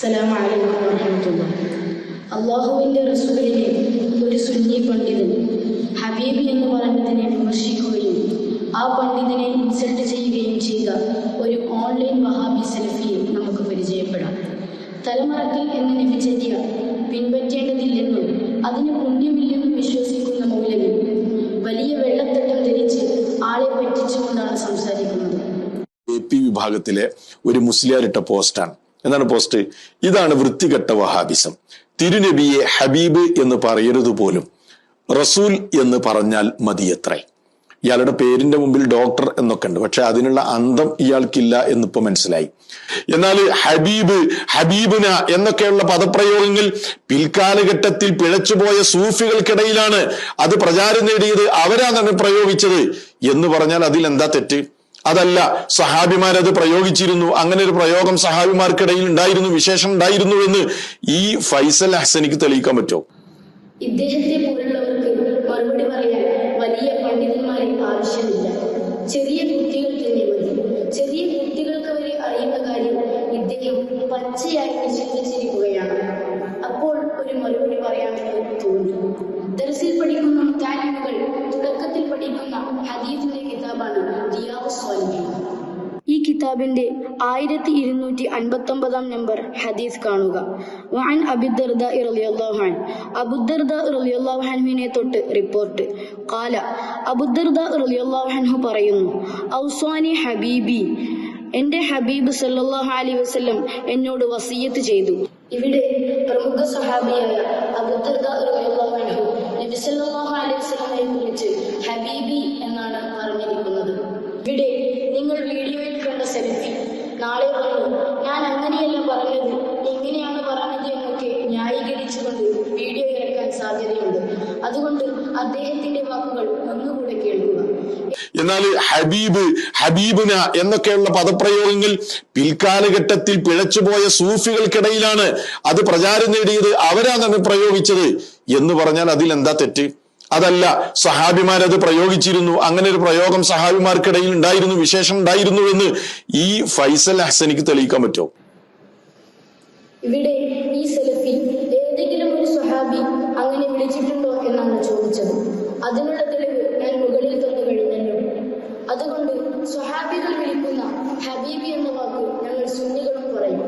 അസ്സലാമു അലൈക്കും വറഹ്മത്തുള്ളാഹി അള്ളാഹുവിന്റെ റസൂലിനെ ഒരു സുന്നി പണ്ഡിതൻ ഹബീബ് എന്ന് പറഞ്ഞതിനെ വിമർശിക്കുകയും ആ പണ്ഡിതനെ ഇൻസൾട്ട് ചെയ്യുകയും ചെയ്ത ഒരു ഓൺലൈൻ വഹാബി സെൽഫിയെ നമുക്ക് പരിചയപ്പെടാം. തലമറക്കൽ എന്ന നബിചര്യ പിൻപറ്റേണ്ടതില്ലെന്നും അതിന് പുണ്യമില്ലെന്നും വിശ്വസിക്കുന്ന മൗലവി വലിയ വെള്ളത്തട്ടം ധരിച്ച് ആളെ പറ്റിച്ചുകൊണ്ടാണ് സംസാരിക്കുന്നത്. വിഭാഗത്തിലെ ഒരു മുസ്ലിയാരിട്ട പോസ്റ്റാണ്. എന്താണ് പോസ്റ്റ് ഇതാണ് വൃത്തികെട്ട വഹാബിസം. തിരുനബിയെ ഹബീബ് എന്ന് പറയരുത് പോലും. റസൂൽ എന്ന് പറഞ്ഞാൽ മതിയത്രേ ഇയാളുടെ പേരിന്റെ മുമ്പിൽ ഡോക്ടർ എന്നൊക്കെ ഉണ്ട്. പക്ഷെ അതിനുള്ള അന്തം ഇയാൾക്കില്ല എന്നിപ്പോ മനസ്സിലായി. എന്നാൽ ഹബീബ് ഹബീബുന എന്നൊക്കെയുള്ള പദപ്രയോഗങ്ങൾ പിൽക്കാലഘട്ടത്തിൽ പിഴച്ചുപോയ സൂഫികൾക്കിടയിലാണ് അത് പ്രചാരം നേടിയത്. അവരാണ് പ്രയോഗിച്ചത്. എന്ന് പറഞ്ഞാൽ അതിൽ എന്താ തെറ്റ്? അതല്ല സഹാബിമാരത് പ്രയോഗിച്ചിരുന്നു. അങ്ങനെ ഒരു പ്രയോഗം സഹാബിമാർക്കിടയിൽ ഉണ്ടായിരുന്നു വിശേഷം ഉണ്ടായിരുന്നു എന്ന് ഈ ഫൈസൽ ഹസനിക്ക് തെളിയിക്കാൻ പറ്റുമോ ഇദ്ദേഹത്തെ പോലുള്ളവർക്ക് മറുപടി പറയാൻ വലിയ പണ്ഡിതന്മാരെ ആവശ്യമില്ല. ചെറിയ കുട്ടികൾ തന്നെ കിതാബിന്റെ ആയിരത്തി ഇരുന്നൂറ്റി അൻപത്തി ഒമ്പതാം നമ്പർ ഹദീസ് കാണുക വാൻ അബിദർദ ഇറലിയല്ലാഹാൻ അബുദർദ ഇറലിയല്ലാഹാൻഹുവിനെ തൊട്ട് റിപ്പോർട്ട്. കാല അബുദർദ ഇറലിയല്ലാഹാൻഹു പറയുന്നു ഔസ്വാനി ഹബീബി എന്റെ ഹബീബ് സല്ലല്ലാഹു അലൈഹി വസല്ലം എന്നോട് വസീയത്ത് ചെയ്തു. ഇവിടെ പ്രമുഖ സഹാബിയായ അൻഹു നബി സല്ലല്ലാഹു അലൈഹി വസല്ലമയെ കുറിച്ച് ഹബീബി എന്നാണ് പറഞ്ഞിരിക്കുന്നത് ഇവിടെ നാളെ പറഞ്ഞു ഞാൻ അങ്ങനെയല്ല പറഞ്ഞത്. എങ്ങനെയാണ് പറഞ്ഞത് എന്നൊക്കെ ന്യായീകരിച്ചുകൊണ്ട് വീഡിയോ ഇറക്കാൻ സാധ്യതയുണ്ട്. അതുകൊണ്ട് അദ്ദേഹത്തിന്റെ വാക്കുകൾ ഒന്നുകൂടെ കേൾക്കുക. എന്നാൽ ഹബീബ് ഹബീബുന എന്നൊക്കെയുള്ള പദപ്രയോഗങ്ങൾ പിൽക്കാലഘട്ടത്തിൽ പിഴച്ചുപോയ സൂഫികൾക്കിടയിലാണ് അത് പ്രചാരം നേടിയത്. അവരാണ് പ്രയോഗിച്ചത്. എന്ന് പറഞ്ഞാൽ അതിൽ എന്താ തെറ്റ്? അതല്ല സഹാബിമാർ അത് പ്രയോഗിച്ചിരുന്നു. അങ്ങനെ ഒരു പ്രയോഗം സഹാബിമാർക്കിടയിൽ ഉണ്ടായിരുന്നു വിശേഷം ഉണ്ടായിരുന്നു എന്ന് ഈ ഫൈസൽ ഹസനിക്ക് തെളിയിക്കാൻ പറ്റുമോ? ഇവിടെ ഈ സെൽഫി ഏതെങ്കിലും ഒരു സഹാബി അങ്ങനെ വിളിച്ചിട്ടുണ്ടോ എന്നാണ് ചോദിച്ചത്. അതിനുള്ള തെളിവ് ഞാൻ മുകളിൽ തന്നു കഴിഞ്ഞല്ലോ. അതുകൊണ്ട് സ്വഹാബികൾ വിളിക്കുന്ന ഹബീബി എന്ന വാക്ക് ഞങ്ങൾ സുന്നികളും പറയും